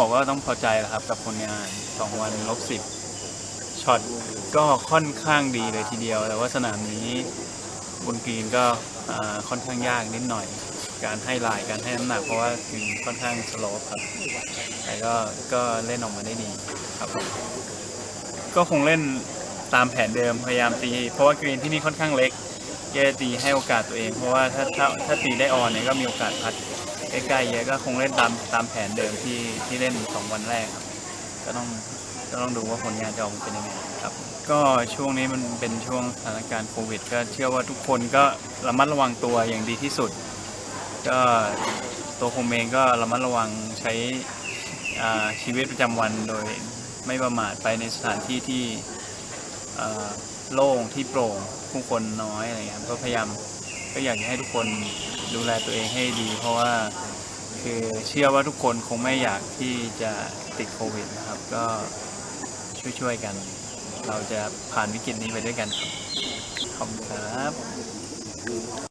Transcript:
บอกว่าต้องพอใจแหละครับกับผลงาน2วันลบสิบช็อตก็ค่อนข้างดีเลยทีเดียว แต่ว่าสนามนี้บนกรีนก็ค่อนข้างยากนิดหน่อย การให้ลายการให้น้ำหนักเพราะว่ากรีนค่อนข้างสโลปครับแต่ก็ก็เล่นออกมาได้ดีครับก็คงเล่นตามแผนเดิมพยายามตี เพราะว่ากรีนที่นี่ค่อนข้างเล็กแย่ตีให้โอกาสตัวเอง เพราะว่าถ้าถ้าถ้าตีได้ออนเนี่ยก็มีโอกาสพัด ใกล้ๆเยอะก็คงเล่นตามตามแผนเดิมที่ที่เล่นสองวันแรกครับ ก็ต้องก็ต้องดูว่าผลงานจะออกมาเป็นยังไงครับ ก็ช่วงนี้มันเป็นช่วงสถานการณ์โควิด ก็เชื่อว่าทุกคนก็ระมัดระวังตัวอย่างดีที่สุด ก็ตัวผมเองก็ระมัดระวังใช้ชีวิตประจำวันโดยไม่ประมาทไปในสถานที่ที่โล่งที่โปร่งผู้คนน้อยอะไรเงี้ยก็พยายามก็อยากจะให้ทุกคน ดูแลตัวเองให้ดี เพราะว่าคือเชื่อว่าทุกคนคงไม่อยากที่จะติดโควิดนะครับ ก็ช่วยๆกัน เราจะผ่านวิกฤตนี้ไปด้วยกันครับขอบคุณครับ